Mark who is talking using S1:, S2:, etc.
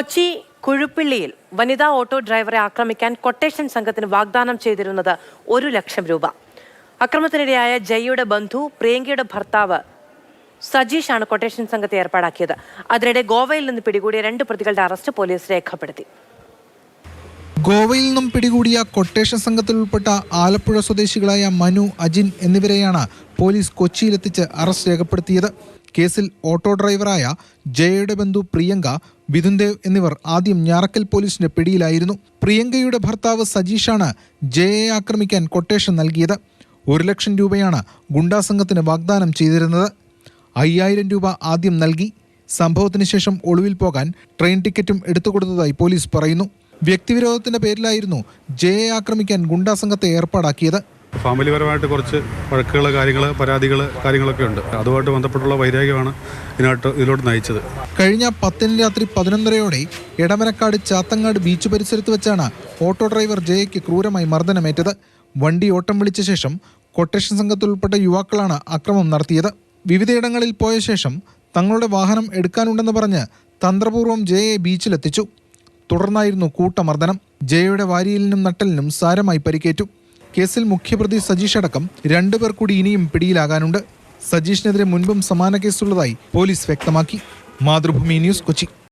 S1: കൊച്ചി കുഴുപ്പിള്ളിയിൽ വനിതാ ഓട്ടോ ഡ്രൈവറെ ആക്രമിക്കാൻ കൊട്ടേഷൻ സംഘത്തിന് വാഗ്ദാനം ചെയ്തിരുന്നത് ഒരു ലക്ഷം രൂപ. അക്രമത്തിനിരയായ ജയ്യുടെ ബന്ധു പ്രിയങ്കയുടെ ഭർത്താവ് സജീഷാണ് കൊട്ടേഷൻ സംഘത്തെ ഏർപ്പാടാക്കിയത്. അതിനിടെ ഗോവയിൽ നിന്ന് പിടികൂടിയ രണ്ട് പ്രതികളുടെ അറസ്റ്റ് പോലീസ് രേഖപ്പെടുത്തി.
S2: ഗോവയിൽ നിന്നും പിടികൂടിയ കൊട്ടേഷൻ സംഘത്തിൽ ഉൾപ്പെട്ട ആലപ്പുഴ സ്വദേശികളായ മനു അജിൻ എന്നിവരെയാണ് പോലീസ് കൊച്ചിയിലെത്തിച്ച് അറസ്റ്റ് രേഖപ്പെടുത്തിയത്. കേസിൽ ഓട്ടോ ഡ്രൈവറായ ജയയുടെ ബന്ധു പ്രിയങ്ക ബിധുൻദേവ് എന്നിവർ ആദ്യം ഞാറക്കൽ പോലീസിന്റെ പിടിയിലായിരുന്നു. പ്രിയങ്കയുടെ ഭർത്താവ് സജീഷാണ് ജയയെ ആക്രമിക്കാൻ കൊട്ടേഷൻ നൽകിയത്. ഒരു ലക്ഷം രൂപയാണ് ഗുണ്ടാ സംഘത്തിന് വാഗ്ദാനം ചെയ്തിരുന്നത്. അയ്യായിരം രൂപ ആദ്യം നൽകി. സംഭവത്തിന് ശേഷം ഒളിവിൽ പോകാൻ ട്രെയിൻ ടിക്കറ്റും എടുത്തുകൊടുത്തതായി പോലീസ് പറയുന്നു. വ്യക്തിവിരോധത്തിന്റെ പേരിലായിരുന്നു ജയയെ ആക്രമിക്കാൻ ഗുണ്ടാ സംഘത്തെ ഏർപ്പാടാക്കിയത്.
S3: ഫാമിലി ഫാമിലിപരമായിട്ട് കുറച്ച് വഴക്കുകൾ കാര്യങ്ങൾ പരാതികൾ കാര്യങ്ങളൊക്കെ ഉണ്ട്. അതുമായിട്ട് ബന്ധപ്പെട്ടുള്ള വൈരാഗ്യമാണ് ഇതിനായിട്ട് ഇതിലോട്ട് നയിച്ചത്.
S2: കഴിഞ്ഞ പത്തിന് രാത്രി പതിനൊന്നരയോടെ എടമനക്കാട് ചാത്തങ്ങാട് ബീച്ച് പരിസരത്ത് വെച്ചാണ് ഓട്ടോ ഡ്രൈവർ ജയയ്ക്ക് ക്രൂരമായി മർദ്ദനമേറ്റത്. വണ്ടി ഓട്ടം വിളിച്ച ശേഷം കൊട്ടേഷൻ സംഘത്തിൽ ഉൾപ്പെട്ട യുവാക്കളാണ് അക്രമം നടത്തിയത്. വിവിധയിടങ്ങളിൽ പോയ ശേഷം തങ്ങളുടെ വാഹനം എടുക്കാനുണ്ടെന്ന് പറഞ്ഞ് തന്ത്രപൂർവം ജയയെ ബീച്ചിലെത്തിച്ചു. തുടർന്നായിരുന്നു കൂട്ടമർദ്ദനം. ജയയുടെ വാരിയലിനും നട്ടലിനും സാരമായി പരിക്കേറ്റു. കേസിൽ മുഖ്യപ്രതി സജീഷ് അടക്കം രണ്ടുപേർ കൂടി ഇനിയും പിടിയിലാകാനുണ്ട്. സജീഷിനെതിരെ മുൻപും സമാന കേസുള്ളതായി പോലീസ് വ്യക്തമാക്കി. മാതൃഭൂമി ന്യൂസ് കൊച്ചി.